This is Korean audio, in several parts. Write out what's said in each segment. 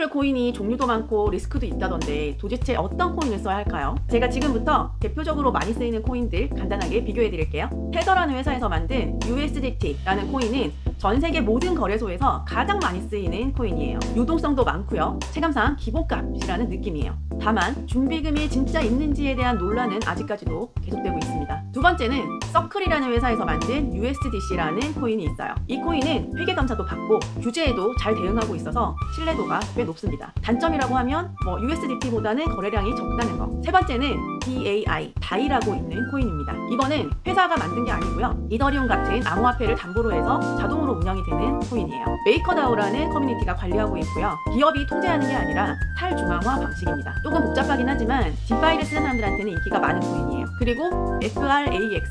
스테이블 코인이 종류도 많고 리스크도 있다던데 도대체 어떤 코인을 써야 할까요? 제가 지금부터 대표적으로 많이 쓰이는 코인들 간단하게 비교해 드릴게요. 테더라는 회사에서 만든 USDT라는 코인은 전 세계 모든 거래소에서 가장 많이 쓰이는 코인이에요. 유동성도 많고요. 체감상 기본값이라는 느낌이에요. 다만 준비금이 진짜 있는지에 대한 논란은 아직까지도 계속되고 있습니다. 두 번째는 서클이라는 회사에서 만든 USDC라는 코인이 있어요. 이 코인은 회계 감사도 받고 규제에도 잘 대응하고 있어서 신뢰도가 꽤 높습니다. 단점이라고 하면 뭐 USDT보다는 거래량이 적다는 거. 세 번째는 DAI, 다이라고 있는 코인입니다. 이거는 회사가 만든 게 아니고요. 이더리움 같은 암호화폐를 담보로 해서 자동으로 운영이 되는 코인이에요. 메이커다오라는 커뮤니티가 관리하고 있고요. 기업이 통제하는 게 아니라 탈중앙화 방식입니다. 조금 복잡하긴 하지만 디파이를 쓰는 사람들한테는 인기가 많은 코인이에요. 그리고 FRAX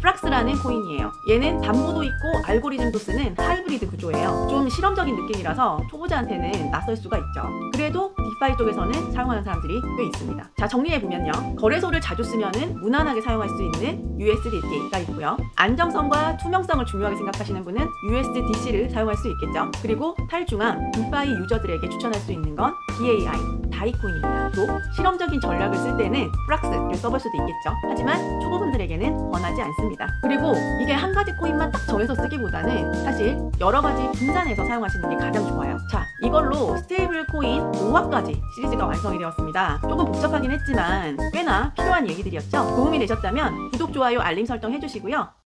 프락스라는 코인이에요. 얘는 담보도 있고 알고리즘도 쓰는 하이브리드 구조예요. 좀 실험적인 느낌이라서 초보자한테는 낯설 수가 있죠. 그래도 디파이 쪽에서는 사용하는 사람들이 꽤 있습니다. 자, 정리해보면요. 거래소를 자주 쓰면은 무난하게 사용할 수 있는 USDT가 있고요. 안정성과 투명성을 중요하게 생각하시는 분은 USDC를 사용할 수 있겠죠. 그리고 탈중앙 디파이 유저들에게 추천할 수 있는 건 DAI, 다이코인입니다. 또 실험적인 전략을 쓸 때는 프락스를 써볼 수도 있겠죠. 하지만 초보분들에게는 권하지 않습니다. 그리고 이게 한 가지 코인만 딱 정해서 쓰기보다는 사실 여러 가지 분산해서 사용하시는 게 가장 좋아요. 자, 이걸로 스테이블 코인 5화까지 시리즈가 완성이 되었습니다. 조금 복잡하긴 했지만 꽤나 필요한 얘기들이었죠. 도움이 되셨다면 구독, 좋아요, 알림 설정 해주시고요.